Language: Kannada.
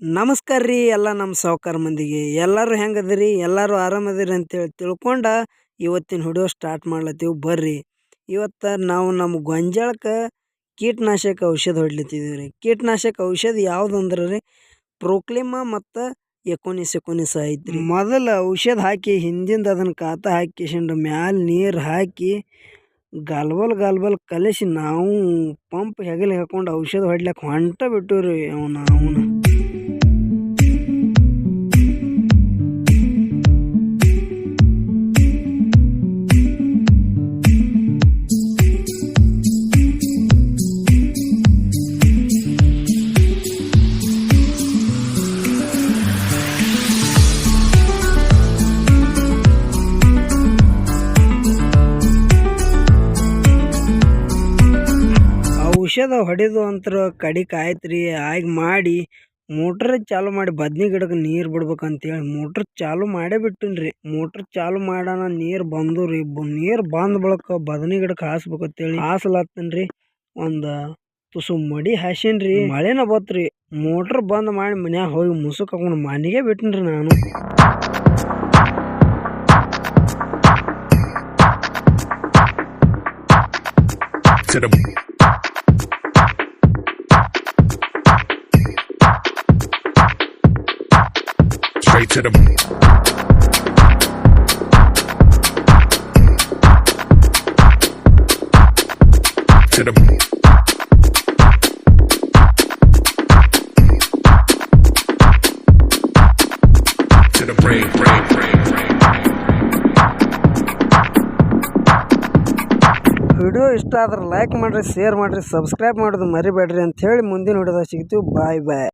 ನಮಸ್ಕಾರ ರೀ ಎಲ್ಲ ನಮ್ಮ ಸಾವುಕಾರ ಮಂದಿಗೆ. ಎಲ್ಲರೂ ಹೆಂಗದಿರಿ? ಎಲ್ಲರೂ ಆರಾಮದಿರಿ ಅಂತೇಳಿ ತಿಳ್ಕೊಂಡ ಇವತ್ತಿನ ವಿಡಿಯೋ ಸ್ಟಾರ್ಟ್ ಮಾಡ್ಲತ್ತೀವಿ. ಬರ್ರಿ. ಇವತ್ತು ನಾವು ನಮ್ಮ ಗೊಂಜಾಳಕ್ಕೆ ಕೀಟನಾಶಕ ಔಷಧ ಹೊಡ್ಲತ್ತಿದ್ದೀವಿ ರೀ. ಕೀಟನಾಶಕ ಔಷಧ ಯಾವುದು ಅಂದ್ರೆ ರೀ? ಪ್ರೋಕ್ಲಿಮ ಮತ್ತು ಎಕೋನಿಸ್ ಎಕೋನಿಸ್ ಐತ್ರಿ. ಮೊದಲು ಔಷಧ ಹಾಕಿ ಹಿಂದಿಂದ ಅದನ್ನು ಕಾತ ಹಾಕಿಸಿಂಡು ಮ್ಯಾಲ ನೀರು ಹಾಕಿ ಗಲ್ಬಲ್ ಗಲ್ಬಲ್ ಕಲಿಸಿ ನಾವು ಪಂಪ್ ಹೆಗಲಿಗೆ ಹಾಕೊಂಡು ಔಷಧ ಹೊಡ್ಲಿಕ್ಕೆ ಹೊಂಟ ಬಿಟ್ಟು ರೀ ಅವನ, ಅವನು. ಔಷಧ ಹೊಡೆದು ಅಂತರ ಕಡಿಕ್ ಆಯ್ತು ರೀ ಆಗಿ ಮಾಡಿ ಮೋಟ್ರ್ ಚಾಲು ಮಾಡಿ ಬದ್ನಿ ಗಿಡಕ್ಕೆ ನೀರು ಬಿಡ್ಬೇಕಂತೇಳಿ ಮೋಟ್ರ್ ಚಾಲು ಮಾಡೇ ಬಿಟ್ಟಿನಿ ರೀ ಮೋಟ್ರ್ ಚಾಲು ಮಾಡೋಣ ನೀರು ಬಂದು ರೀ ನೀರು ಬಂದ ಬಳಿಕ ಬದನಿ ಗಿಡಕ್ಕೆ ಹಾಸ್ಬೇಕಂತೇಳಿ ಹೇಳಿ ರೀ ಒಂದು ತುಸು ಮಡಿ ಹಾಸಿನಿ ರೀ ಮಳೆನ ಬತ್ರಿ, ಮೋಟ್ರ್ ಬಂದ್ ಮಾಡಿ ಮನ್ಯಾಗ ಹೋಗಿ ಮುಸುಕ್ ಹಾಕೊಂಡು ಮನೆಗೆ ಬಿಟ್ಟಿನಿ ರೀ ನಾನು straight to the brain. Video ಇಷ್ಟ ಆದ್ರೆ ಲೈಕ್ ಮಾಡಿರಿ ಶೇರ್ ಮಾಡಿರಿ ಸಬ್ಸ್ಕ್ರೈಬ್ ಮಾಡೋದು ಮರಿಬೇಡ್ರಿ ಅಂತ ಹೇಳಿ ಮುಂದಿನ ವಿಡಿಯೋದಾಗ ಸಿಗ್ತೀವಿ. ಬಾಯ್ ಬಾಯ್